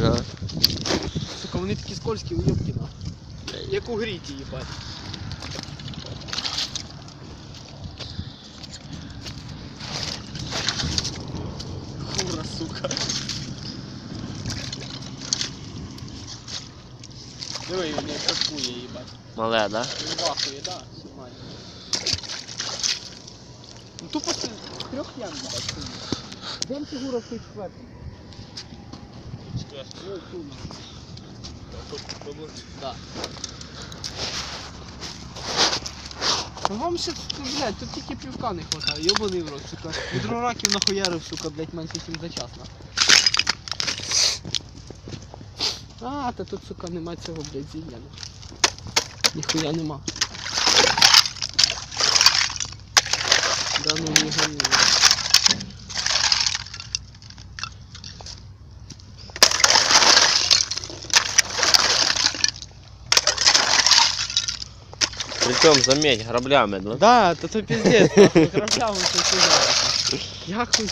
Сука, вони такі скользкі, уйобки на. Як у гріті, їбать. Хура, сука. Диви, він як каткує, їбать. Мале, да? Він вахує, да, нормально. Ну тупо з трьох ям, їбать. Дем фігура стоїть четвертим. Да. Вам ще, ну, блядь, тут тільки півка не хватає, йобаний в рот, сука. Відро раків нахуярив, сука, блядь, менше, ніж за час. А, та тут, сука, нема цього, блядь, зілля. Ніхуя нема. Да ну не гони. Причем, заметь, граблями, да? Да, то це пиздец, нахуй, граблями це сюди. Я хуй